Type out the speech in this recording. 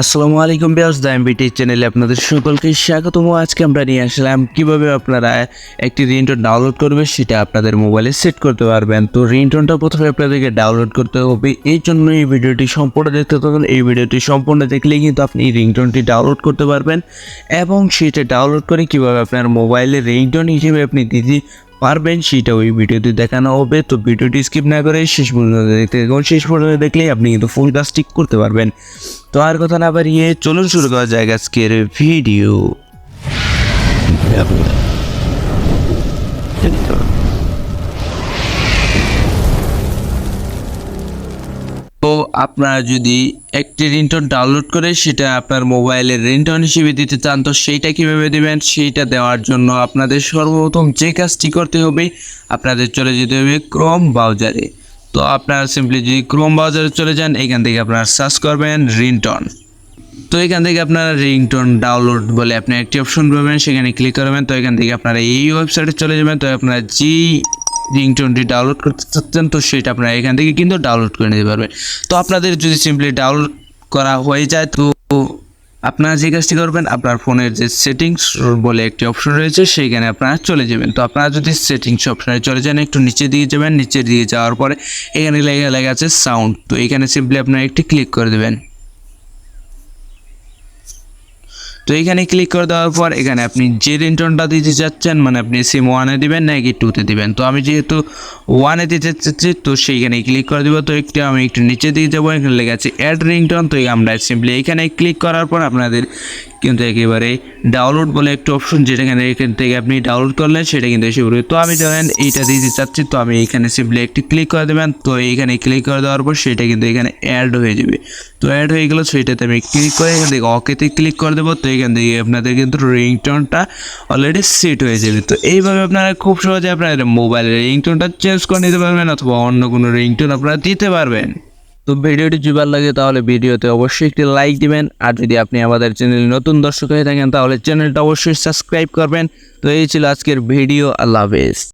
আসসালামু আলাইকুম বিয়াস দাইম বিটি চ্যানেলে আপনাদের সকলকে স্বাগতম। আজকে আমরা নিয়ে আসলাম কীভাবে আপনারা একটি রিংটোন ডাউনলোড করবে, সেটা আপনাদের মোবাইলে সেট করতে পারবেন। তো রিংটোনটা প্রথমে আপনাদেরকে ডাউনলোড করতে হবে। এই জন্য এই ভিডিওটি সম্পূর্ণ দেখতে থাকুন। এই ভিডিওটি সম্পূর্ণ দেখলেই কিন্তু আপনি এই রিংটোনটি ডাউনলোড করতে পারবেন। এবং সেটা ডাউনলোড করে কীভাবে আপনার মোবাইলে রিংটোন হিসেবে আপনি দিতে পারবেন, সেটা ওই ভিডিওতে দেখানো হবে। তো ভিডিওটি স্কিপ না করে শেষ পর্যন্ত দেখতে থাকুন। শেষ পর্যন্ত দেখলেই আপনি কিন্তু ফুল কাজ ঠিক করতে পারবেন। তো আর কথা না বাড়িয়ে চলুন শুরু করা যায় আজকের ভিডিও তো আপনারা যদি একটি রিংটোন ডাউনলোড করে সেটা আপনার মোবাইলের রিংটোন হিসেবে দিতে চান, তো সেইটা কীভাবে দেবেন? সেইটা দেওয়ার জন্য আপনাদের সর্বপ্রথম যে কাজটি করতে হবে, আপনাদের চলে যেতে হবে ক্রোম ব্রাউজারে তো আপনারা সিম্পলি যদি ক্রোম ব্রাউজারে চলে যান, এখান থেকে আপনারা সার্চ করবেন রিংটোন। তো এখান থেকে আপনারা রিংটোন ডাউনলোড বলে আপনি একটি অপশন পাবেন, সেখানে ক্লিক করবেন। তো এখান থেকে আপনারা এই ওয়েবসাইটে চলে যাবেন। তো আপনারা যেই রিংটোনটি ডাউনলোড করতে চাচ্ছেন, তো সেটা আপনারা এখান থেকে কিন্তু ডাউনলোড করে নিতে পারবেন। তো আপনাদের যদি সিম্পলি ডাউনলোড করা হয়ে যায়, তো আপনারা যে কাজটি করবেন, আপনার ফোনের যে সেটিংস বলে একটি অপশন রয়েছে, সেইখানে আপনারা চলে যাবেন। তো আপনারা যদি সেটিংস অপশনে চলে যান, একটু নিচে দিয়ে যাবেন। নিচে দিয়ে যাওয়ার পরে এখানে লেগে লেগে আছে সাউন্ড তো এখানে সিম্পলি আপনারা একটি ক্লিক করে দেবেন। তো এখানে ক্লিক করে দেওয়ার পর এখানে আপনি যে রিংটোনটা দিতে চাচ্ছেন মানে আপনি সিম ওয়ানে দিবেন নাকি টুতে দেবেন? তো আমি যেহেতু ওয়ানে দিতে চাচ্ছি, তো সেইখানে ক্লিক করে দেবো। তো একটু আমি একটু নিচে দিয়ে যাব, এখানে লেগে আছে অ্যাড রিংটোন তো আমরা সিম্পলি এখানে ক্লিক করার পর আপনাদের কিন্তু একেবারে ডাউনলোড বলে একটা অপশন যেটা এখানে থেকে আপনি ডাউনলোড করলেন সেটা কিন্তু এসে পড়বে। তো আমি ধরেন এইটা দিতে চাচ্ছি, তো আমি এখানে সিম্পলি একটি ক্লিক করে দেবেন। তো এইখানে ক্লিক করে দেওয়ার পর সেটা কিন্তু এখানে অ্যাড হয়ে যাবে। তো অ্যাড হয়ে গেলো সেটাতে আমি ক্লিক করে এখান থেকে অকেতে ক্লিক করে দেবো। তো এখান থেকে আপনাদের কিন্তু রিংটোনটা অলরেডি সেট হয়ে যাবে। তো এইভাবে আপনারা খুব সহজে আপনার মোবাইলের রিংটোনটা চেঞ্জ করে নিতে পারবেন অথবা অন্য কোনো রিংটোন আপনারা দিতে পারবেন। তো ভিডিওটি ভালো লাগে তাহলে ভিডিওতে অবশ্যই একটি লাইক দিবেন। আর যদি আপনি আমাদের চ্যানেলে নতুন দর্শক হয়ে থাকেন, তাহলে চ্যানেলটা অবশ্যই সাবস্ক্রাইব করবেন। তো এই ছিল আজকের ভিডিও। আল্লাহ হাফেজ।